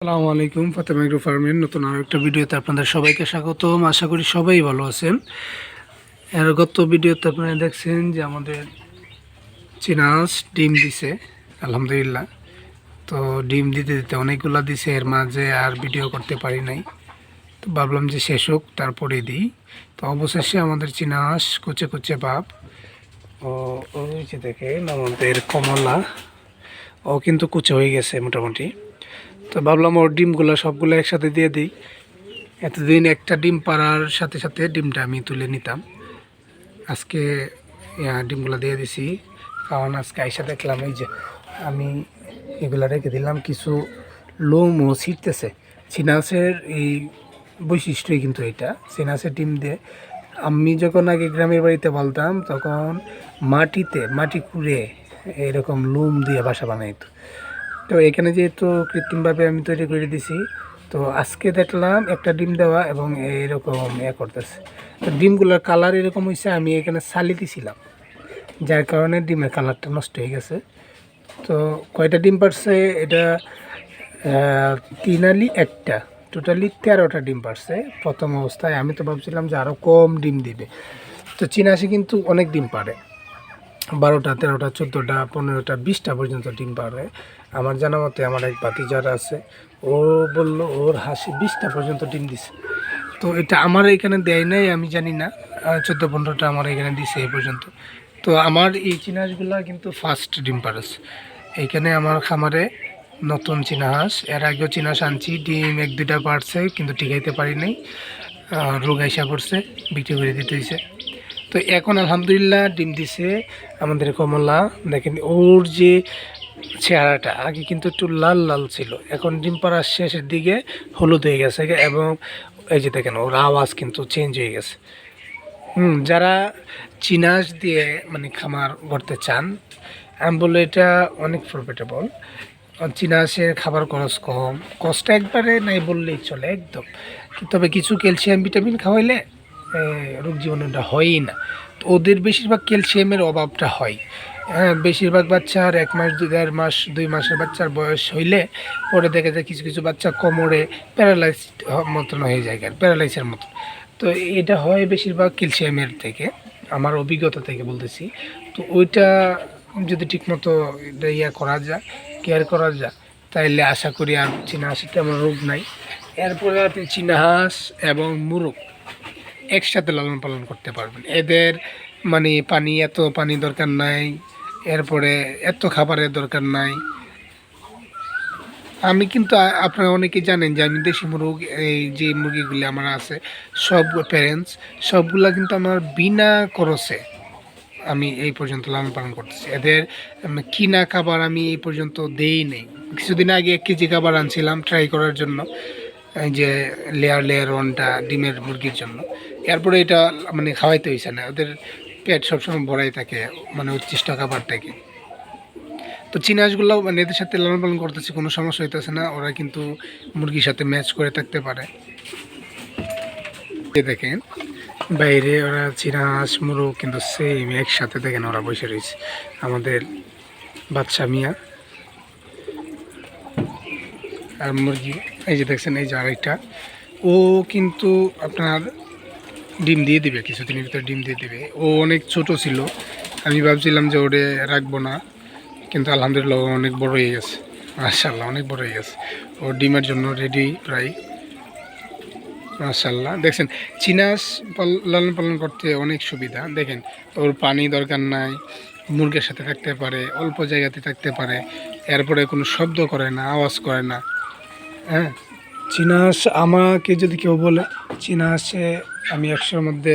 আসসালামু আলাইকুম, ফাতেমা এগ্রো ফার্মের নতুন আরও একটা ভিডিওতে আপনাদের সবাইকে স্বাগতম। আশা করি সবাই ভালো আছেন। এর গত ভিডিওতে আপনারা দেখছেন যে আমাদের চিনাস ডিম দিছে, আলহামদুলিল্লাহ। তো ডিম দিতে দিতে অনেকগুলো দিছে, এর মাঝে আর ভিডিও করতে পারি নাই। তো ভাবলাম যে শেষ হোক তারপরে দিই। তো অবশেষে আমাদের চিনাস কুচে কুচে ভাব, ও ওই যে দেখেন আমাদের কমলা। ও কিন্তু কুচে হয়ে গেছে মোটামুটি। তো ভাবলাম ওর ডিমগুলো সবগুলো একসাথে দিয়ে দিই। এতদিন একটা ডিম পাড়ার সাথে সাথে ডিমটা আমি তুলে নিতাম। আজকে ডিমগুলো দিয়ে দিছি। কারণ আজকে আইসা দেখলাম এই যে আমি এগুলো রেখে দিলাম, কিছু লোমও ছিটতেছে চিনাসের এই বৈশিষ্ট্যই কিন্তু এটা। চিনাসের ডিম দিয়ে আমি যখন আগে গ্রামের বাড়িতে বলতাম তখন মাটিতে, মাটি কুড়ে এরকম লোম দিয়ে বাসা বানাইতো। তো এখানে যেহেতু কৃত্রিমভাবে আমি তৈরি করে দিছি তো আজকে দেখলাম একটা ডিম দেওয়া এবং এরকম ইয়ে করতেছে। তো ডিমগুলোর কালার এরকম হয়েছে আমি এখানে সালি দিছিলাম। যার কারণে ডিমের কালারটা নষ্ট হয়ে গেছে। তো কয়টা ডিম পারছে? এটা আহ, তিন আলি একটা। টোটালি তেরোটা ডিম পারছে প্রথম অবস্থায়। আমি তো ভাবছিলাম যে আরও কম ডিম দিবে। তো চিনাশি কিন্তু অনেক ডিম পারে। বারোটা, তেরোটা, চোদ্দোটা, পনেরোটা, বিশটা পর্যন্ত ডিম পারে আমার জানা মতে আমার এক বাতি যারা আছে, ও বলল ওর হাসি বিশটা পর্যন্ত ডিম দিছে। তো এটা আমার এখানে দেয় নাই, আমি জানি না। চোদ্দ, পনেরোটা আমার এখানে দিছে এই পর্যন্ত। তো আমার এই চিনাহাঁসগুলো কিন্তু ফার্স্ট ডিম পারেছে এইখানে আমার খামারে নতুন চীনা হাঁস, এর আগেও চীনা হাঁস আনছি ডিম এক, দুইটা পারছে কিন্তু টিকাইতে পারি নাই। রোগ আইসা করছে বিক্রি করে দিতে হয়েছে তো এখন আলহামদুলিল্লাহ ডিম দিছে আমাদের কমলা। দেখেন ওর যে চেহারাটা, আগে কিন্তু একটু লাল লাল ছিল। এখন ডিম পাড়ার শেষের দিকে হলুদ হয়ে গেছে এবং এই যে দেখেন ওর আওয়াজ কিন্তু চেঞ্জ হয়ে গেছে। হুম, যারা চিনাস দিয়ে মানে খামার করতে চান, আমি বলল এটা অনেক প্রফিটেবল চিনাসের খাবার খরচ কম কষ্ট একবারে নাই বললেই চলে একদম। তবে কিছু ক্যালসিয়াম ভিটামিন খাওয়াইলে রোগ জীবাণুটা হয়ই না। তো ওদের বেশিরভাগ ক্যালসিয়ামের অভাবটা হয়। হ্যাঁ বেশিরভাগ বাচ্চার এক মাস দু দেড় মাস, দুই মাসের বাচ্চার বয়স হইলে পরে দেখা যায় কিছু কিছু বাচ্চা কোমরে প্যারালাইজ মতন হয়ে যায় আর প্যারালাইসের মতন। তো এটা হয় বেশিরভাগ ক্যালসিয়ামের থেকে, আমার অভিজ্ঞতা থেকে বলতেছি। তো ওইটা যদি ঠিকমতো এটা ইয়া করা যায় কেয়ার করা যায়, তাইলে আশা করি আর চীনা হাঁসের তেমন রোগ নাই। এরপরে আপনি চীনা হাঁস এবং মুরগ। একসাথে লালন পালন করতে পারবেন। এদের মানে পানি এত পানি দরকার নাই, এরপরে এত খাবারের দরকার নাই। আমি কিন্তু আপনারা অনেকে জানেন যে আমি দেশি মুরগ, এই যে মুরগিগুলি আমার আছে, সব প্যারেন্টস সবগুলা কিন্তু আমার বিনা খরচে আমি এই পর্যন্ত লালন পালন করতেছি। এদের কিনা খাবার আমি এই পর্যন্ত দেই নেই। কিছুদিন আগে এক কেজি খাবার আনছিলাম ট্রাই করার জন্য। যে লেয়ার লেয়ার ওয়ানটা ডিমের মুরগির জন্য। এরপরে এটা মানে খাওয়াইতে হয়েছে না। ওদের পেট সবসময় ভরাই থাকে মানে উচ্ছিষ্ট খাবার থেকে। তো চিনাসগুলো মানে এদের সাথে লালন পালন করতেছে, কোনো সমস্যা হইতেছে না। ওরা কিন্তু মুরগির সাথে ম্যাচ করে থাকতে পারে। দেখেন, বাইরে ওরা চিনাস মুরগ কিন্তু সেম একসাথে দেখেন ওরা বসে রয়েছে। আমাদের বাচ্চা মিয়া আর মুরগি। এই যে দেখছেন, এই যে আরেকটা। ও কিন্তু আপনার ডিম দিয়ে দিবে, কিছুদিনের ভিতরে ডিম দিয়ে দিবে। ও অনেক ছোট ছিল। আমি ভাবছিলাম যে ওরে রাখব না, কিন্তু আলহামদুলিল্লাহ অনেক বড় হয়ে গেছে। মাশাল্লাহ অনেক বড় হয়ে গেছে। ও ডিমের জন্য রেডি প্রায়। মাশাল্লাহ দেখছেন, চিনাস লালন পালন করতে অনেক সুবিধা। দেখেন, ওর পানি দরকার নাই, মুরগের সাথে থাকতে পারে, অল্প জায়গাতে থাকতে পারে, এরপরে কোনো শব্দ করে না, আওয়াজ করে না। হ্যাঁ চিনাস আমাকে যদি কেউ বলে চিনাসে আমি একশোর মধ্যে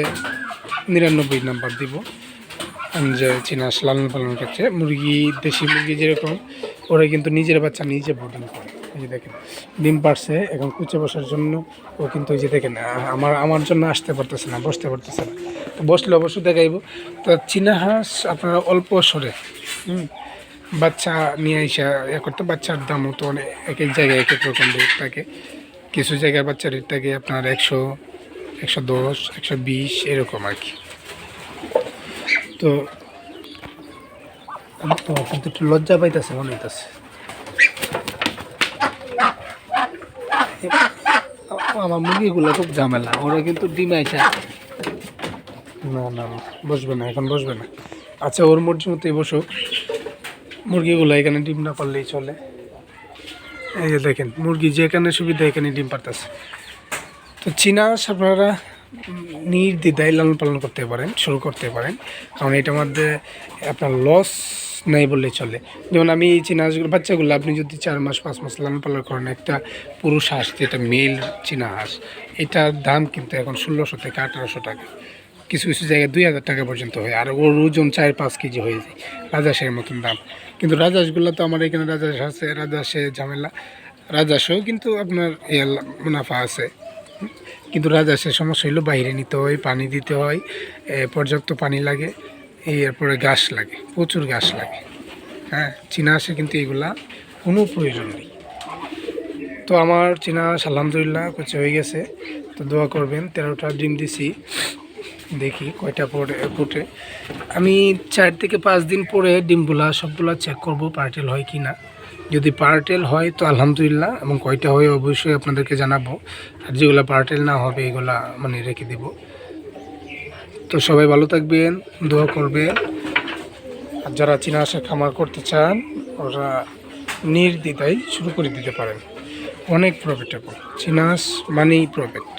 নিরানব্বই নাম্বার দিব। যে চিনাস লালন পালন করছে মুরগি, দেশি মুরগি যেরকম ওরা কিন্তু নিজের বাচ্চা নিজে বোর্ডিং করে। এই যে দেখেন, ডিম পারছে, এখন কুচে বসার জন্য ও কিন্তু এই যে দেখেন আমার আমার জন্য আসতে পারতেছে না, বসতে পারতেছে না। তো বসলে অবশ্যই দেখাইব। তো চীনা হাঁস আপনারা অল্প সরে, হুম বাচ্চা নিয়ে এসে এ করতে বাচ্চার দামও তো অনেক এক এক জায়গায় এক এক রকম রেট থাকে। কিছু জায়গায় বাচ্চার রেট থাকে আপনার একশো একশো দশ একশো বিশ এরকম আর কি। তো কিন্তু একটু লজ্জা পাইতেছে মনে হইতেছে। আমার মুরগিগুলো খুব ঝামেলা ওরা কিন্তু ডিমাই চায় না না না, বসবে না এখন বসবে না। আচ্ছা ওর মর্জি মতোই বসুক। মুরগিগুলো এখানে ডিম না পারলেই চলে। এই যে দেখেন, মুরগি যেখানে সুবিধা এখানে ডিম পারতেছে। তো চীনা আপনারা নির্দ্বিধায় লালন পালন করতে পারেন, শুরু করতে পারেন। কারণ এটার মধ্যে আপনার লস নেই বললে চলে। যেমন আমি এই চীনা হাঁসগুলো বাচ্চাগুলো আপনি যদি চার মাস, পাঁচ মাস লালন পালন করেন, একটা পুরুষ হাঁস, যেটা মেল চীনা হাঁস, এটার দাম কিন্তু এখন ষোলোশো থেকে আঠারোশো টাকা। কিছু কিছু জায়গায় দুই হাজার টাকা পর্যন্ত হয়, আর ওর ওজন চার পাঁচ কেজি হয়ে যায় রাজাসের মতন দাম। কিন্তু রাজাসগুলো তো আমার এখানে রাজাস আছে রাজাসে ঝামেলা। রাজাসেও কিন্তু আপনার মুনাফা আছে। কিন্তু রাজাসের সমস্যা হলো বাইরে নিতে হয়, পানি দিতে হয় পর্যাপ্ত পানি লাগে, এরপরে ঘাস লাগে, প্রচুর ঘাস লাগে। হ্যাঁ চীনা হাঁসে কিন্তু এগুলা কোনো প্রয়োজন নেই। তো আমার চীনা আলহামদুলিল্লাহ, কুচে হয়ে গেছে। তো দোয়া করবেন, তেরোটা ডিম দিছি। দেখি কয়টা পরে ফুটে। আমি চার থেকে পাঁচ দিন পরে ডিমগুলা সবগুলা চেক করব পার্টেল হয় কি না যদি পার্টেল হয় তো আলহামদুলিল্লাহ, এবং কয়টা হয় অবশ্যই আপনাদেরকে জানাব। আর যেগুলো পার্টেল না হবে, এগুলা মানে রেখে দেব। তো সবাই ভালো থাকবেন, দোয়া করবেন। আর যারা চীনা হাঁসের খামার করতে চান, ওরা নির্দ্বিধায় শুরু করে দিতে পারেন। অনেক প্রফিটেবল চীনা হাঁস মানেই প্রফিট